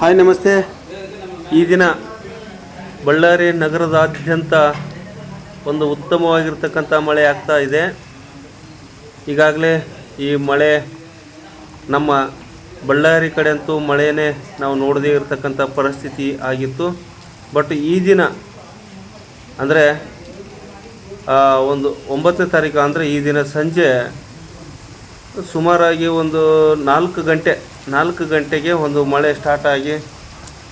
Hi, ನಮಸ್ತೆ. ಈ ದಿನ ಬಳ್ಳಾರಿ ನಗರದಾದ್ಯಂತ ಒಂದು ಉತ್ತಮವಾಗಿರ್ತಕ್ಕಂಥ ಮಳೆ ಆಗ್ತಾ ಇದೆ. ಈಗಾಗಲೇ ಈ ಮಳೆ ನಮ್ಮ ಬಳ್ಳಾರಿ ಕಡೆ ಅಂತೂ ಮಳೆಯೇ ನಾವು ನೋಡದೇ ಇರತಕ್ಕಂಥ ಪರಿಸ್ಥಿತಿ ಆಗಿತ್ತು. ಬಟ್ ಈ ದಿನ ಅಂದರೆ ಒಂದು ಒಂಬತ್ತನೇ ತಾರೀಕು ಅಂದರೆ ಈ ದಿನ ಸಂಜೆ ಸುಮಾರಾಗಿ ಒಂದು ನಾಲ್ಕು ಗಂಟೆ, ನಾಲ್ಕು ಗಂಟೆಗೆ ಒಂದು ಮಳೆ ಸ್ಟಾರ್ಟ್ ಆಗಿ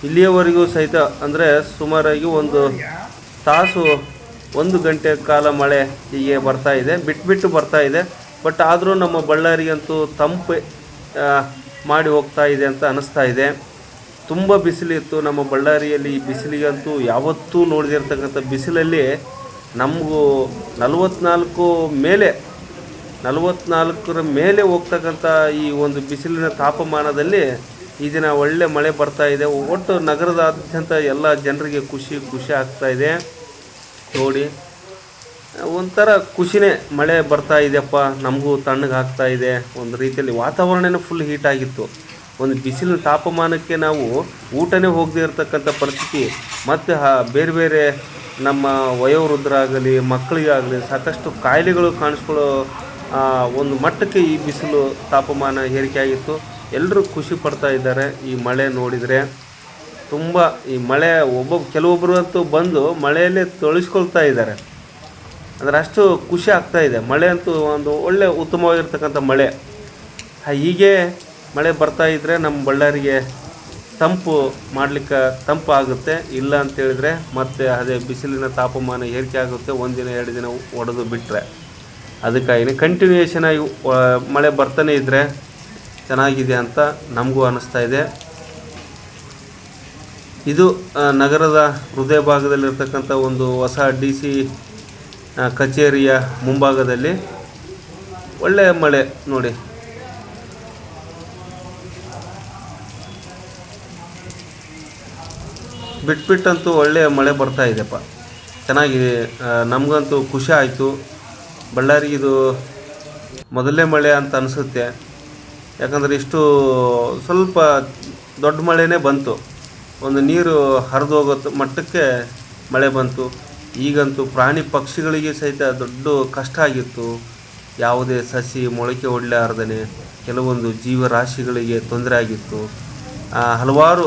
ಇಲ್ಲಿಯವರೆಗೂ ಸಹಿತ ಅಂದರೆ ಸುಮಾರಾಗಿ ಒಂದು ತಾಸು, ಒಂದು ಗಂಟೆ ಕಾಲ ಮಳೆ ಹೀಗೆ ಬರ್ತಾ ಇದೆ, ಬಿಟ್ಬಿಟ್ಟು ಬರ್ತಾ ಇದೆ. ಬಟ್ ಆದರೂ ನಮ್ಮ ಬಳ್ಳಾರಿಗಂತೂ ತಂಪು ಮಾಡಿ ಹೋಗ್ತಾ ಇದೆ ಅಂತ ಅನಿಸ್ತಾ ಇದೆ. ತುಂಬ ಬಿಸಿಲಿತ್ತು. ನಮ್ಮ ಬಳ್ಳಾರಿಯಲ್ಲಿ ಈ ಬಿಸಿಲಿಗಂತೂ ಯಾವತ್ತೂ ನೋಡದಿರ್ತಕ್ಕಂಥ ಬಿಸಿಲಲ್ಲಿ ನಮಗೂ ನಲವತ್ನಾಲ್ಕು ಮೇಲೆ ನಲವತ್ನಾಲ್ಕರ ಮೇಲೆ ಹೋಗ್ತಕ್ಕಂಥ ಈ ಒಂದು ಬಿಸಿಲಿನ ತಾಪಮಾನದಲ್ಲಿ ಈ ದಿನ ಒಳ್ಳೆ ಮಳೆ ಬರ್ತಾ ಇದೆ. ಒಟ್ಟು ನಗರದಾದ್ಯಂತ ಎಲ್ಲ ಜನರಿಗೆ ಖುಷಿ ಖುಷಿ ಆಗ್ತಾ ಇದೆ. ನೋಡಿ, ಒಂಥರ ಖುಷಿನೇ ಮಳೆ ಬರ್ತಾ ಇದೆಯಪ್ಪ. ನಮಗೂ ತಣ್ಣಗೆ ಆಗ್ತಾ ಇದೆ. ಒಂದು ರೀತಿಯಲ್ಲಿ ವಾತಾವರಣನೇ ಫುಲ್ ಹೀಟ್ ಆಗಿತ್ತು. ಒಂದು ಬಿಸಿಲಿನ ತಾಪಮಾನಕ್ಕೆ ನಾವು ಊಟನೇ ಹೋಗದೇ ಇರತಕ್ಕಂಥ ಪರಿಸ್ಥಿತಿ, ಮತ್ತು ಬೇರೆ ಬೇರೆ ನಮ್ಮ ವಯೋವೃದ್ಧರಾಗಲಿ, ಮಕ್ಕಳಿಗಾಗಲಿ ಸಾಕಷ್ಟು ಕಾಯಿಲೆಗಳು ಕಾಣಿಸ್ಕೊಳ್ಳೋ ಒಂದು ಮಟ್ಟಕ್ಕೆ ಈ ಬಿಸಿಲು ತಾಪಮಾನ ಏರಿಕೆ ಆಗಿತ್ತು ಎಲ್ಲರೂ ಖುಷಿ ಪಡ್ತಾ ಇದ್ದಾರೆ ಈ ಮಳೆ ನೋಡಿದರೆ. ತುಂಬ ಈ ಮಳೆ ಒಬ್ಬ ಕೆಲವೊಬ್ಬರು ಅಂತೂ ಬಂದು ಮಳೆಯಲ್ಲೇ ತೊಳಿಸ್ಕೊಳ್ತಾ ಇದ್ದಾರೆ. ಅಂದರೆ ಅಷ್ಟು ಖುಷಿ ಆಗ್ತಾ ಇದೆ. ಮಳೆ ಅಂತೂ ಒಂದು ಒಳ್ಳೆ ಉತ್ತಮವಾಗಿರ್ತಕ್ಕಂಥ ಮಳೆ. ಹೀಗೆ ಮಳೆ ಬರ್ತಾ ಇದ್ದರೆ ನಮ್ಮ ಬಳ್ಳಾರಿಗೆ ತಂಪು ಮಾಡಲಿಕ್ಕೆ ತಂಪು ಆಗುತ್ತೆ. ಇಲ್ಲ ಅಂತೇಳಿದರೆ ಮತ್ತೆ ಅದೇ ಬಿಸಿಲಿನ ತಾಪಮಾನ ಏರಿಕೆ ಆಗುತ್ತೆ. ಒಂದಿನ, ಎರಡು ದಿನ ಒಡೆದು ಬಿಟ್ಟರೆ ಅದಕ್ಕಾಗಿ ಕಂಟಿನ್ಯೂಯೇಷನ್ ಆಗಿ ಮಳೆ ಬರ್ತಾನೆ ಇದ್ದರೆ ಚೆನ್ನಾಗಿದೆ ಅಂತ ನಮಗೂ ಅನ್ನಿಸ್ತಾ ಇದೆ. ಇದು ನಗರದ ಹೃದಯ ಭಾಗದಲ್ಲಿರ್ತಕ್ಕಂಥ ಒಂದು ಹೊಸ ಡಿ ಸಿ ಕಚೇರಿಯ ಮುಂಭಾಗದಲ್ಲಿ ಒಳ್ಳೆಯ ಮಳೆ ನೋಡಿ. ಬಿಟ್ಬಿಟ್ಟಂತೂ ಒಳ್ಳೆಯ ಮಳೆ ಬರ್ತಾ ಇದೆಪ್ಪ. ಚೆನ್ನಾಗಿದೆ ನಮಗಂತೂ ಖುಷಿ ಆಯಿತು. ಬಳ್ಳಾರಿಗಿದು ಮೊದಲನೇ ಮಳೆ ಅಂತ ಅನಿಸುತ್ತೆ. ಯಾಕಂದರೆ ಇಷ್ಟು ಸ್ವಲ್ಪ ದೊಡ್ಡ ಮಳೆನೇ ಬಂತು. ಒಂದು ನೀರು ಹರಿದು ಹೋಗೋ ಮಟ್ಟಕ್ಕೆ ಮಳೆ ಬಂತು. ಈಗಂತೂ ಪ್ರಾಣಿ ಪಕ್ಷಿಗಳಿಗೆ ಸಹಿತ ದೊಡ್ಡ ಕಷ್ಟ ಆಗಿತ್ತು. ಯಾವುದೇ ಸಸಿ, ಮೊಳಕೆ ಒಡ್ಲಾರ್ದೇ ಕೆಲವೊಂದು ಜೀವರಾಶಿಗಳಿಗೆ ತೊಂದರೆ ಆಗಿತ್ತು. ಹಲವಾರು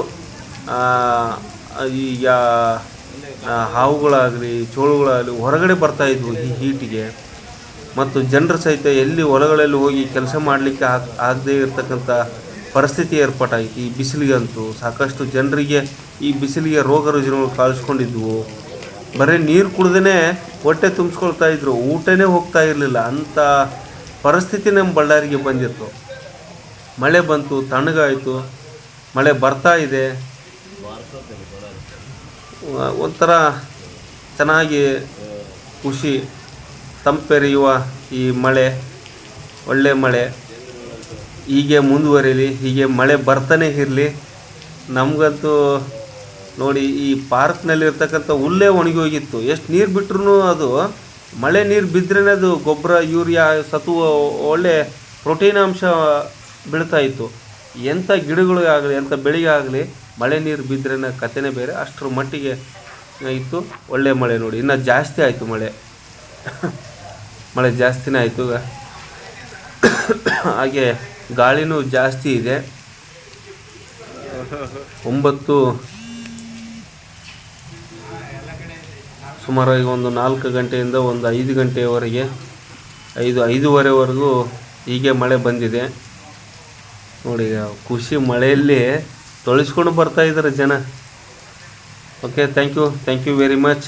ಈಗ ಹಾವುಗಳಾಗಲಿ, ಚೋಳುಗಳಾಗಲಿ ಹೊರಗಡೆ ಬರ್ತಾ ಇದ್ವು ಈ ಹೀಟಿಗೆ. ಮತ್ತು ಜನರು ಸಹಿತ ಎಲ್ಲಿ ಹೊಲಗಳಲ್ಲಿ ಹೋಗಿ ಕೆಲಸ ಮಾಡಲಿಕ್ಕೆ ಆಗ, ಆಗದೇ ಇರತಕ್ಕಂಥ ಪರಿಸ್ಥಿತಿ ಏರ್ಪಾಟಾಯಿತು ಈ ಬಿಸಿಲಿಗಂತೂ ಸಾಕಷ್ಟು ಜನರಿಗೆ ಈ ಬಿಸಿಲಿಗೆ ರೋಗ ರುಜಿನಗಳು ಕಾಣಿಸ್ಕೊಂಡಿದ್ವು ಬರೀ ನೀರು ಕುಡ್ದೇ ಹೊಟ್ಟೆ ತುಂಬಿಸ್ಕೊಳ್ತಾ ಇದ್ರು. ಊಟನೇ ಹೋಗ್ತಾ ಇರಲಿಲ್ಲ. ಅಂಥ ಪರಿಸ್ಥಿತಿ ನಮ್ಮ ಬಳ್ಳಾರಿಗೆ ಬಂದಿತ್ತು. ಮಳೆ ಬಂತು, ತಣ್ಣಗಾಯಿತು. ಮಳೆ ಬರ್ತಾ ಇದೆ. ಒಂಥರ ಚೆನ್ನಾಗಿ ಖುಷಿ. ತಂಪೆರೆಯುವ ಈ ಮಳೆ, ಒಳ್ಳೆ ಮಳೆ, ಹೀಗೆ ಮುಂದುವರಿಲಿ, ಹೀಗೆ ಮಳೆ ಬರ್ತಾನೆ ಇರಲಿ, ನಮಗಂತೂ ನೋಡಿ ಈ ಪಾರ್ಕ್ನಲ್ಲಿರ್ತಕ್ಕಂಥ ಹುಲ್ಲೇ ಒಣಗಿ ಹೋಗಿತ್ತು ಎಷ್ಟು ನೀರು ಬಿಟ್ರೂ ಅದು, ಮಳೆ ನೀರು ಬಿದ್ರೇ ಅದು ಗೊಬ್ಬರ, ಯೂರಿಯಾ ಸತು ಒಳ್ಳೆ ಪ್ರೋಟೀನ್ ಅಂಶ ಬೀಳ್ತಾ ಇತ್ತು. ಎಂಥ ಗಿಡಗಳಿಗಾಗಲಿ ಎಂಥ ಬೆಳೆಗಾಗಲಿ ಮಳೆ ನೀರು ಬಿದ್ದರೆ ಕಥೆನೇ ಬೇರೆ. ಅಷ್ಟರ ಮಟ್ಟಿಗೆ ಇತ್ತು. ಒಳ್ಳೆ ಮಳೆ ನೋಡಿ. ಇನ್ನೂ ಜಾಸ್ತಿ ಆಯಿತು ಮಳೆ. ಮಳೆ ಜಾಸ್ತಿನೇ ಆಯಿತು ಈಗ. ಹಾಗೆ ಗಾಳಿನೂ ಜಾಸ್ತಿ ಇದೆ. ಒಂಬತ್ತು ಸುಮಾರಾಗಿ ಒಂದು ನಾಲ್ಕು ಗಂಟೆಯಿಂದ ಒಂದು ಐದು ಗಂಟೆಯವರೆಗೆ ಐದು, ಐದೂವರೆವರೆಗೂ ಹೀಗೆ ಮಳೆ ಬಂದಿದೆ. ನೋಡಿ ಖುಷಿ ಮಳೆಯಲ್ಲಿ ತೊಳಿಸ್ಕೊಂಡು ಬರ್ತಾ ಇದ್ದಾರೆ ಜನ. Okay thank you thank you very much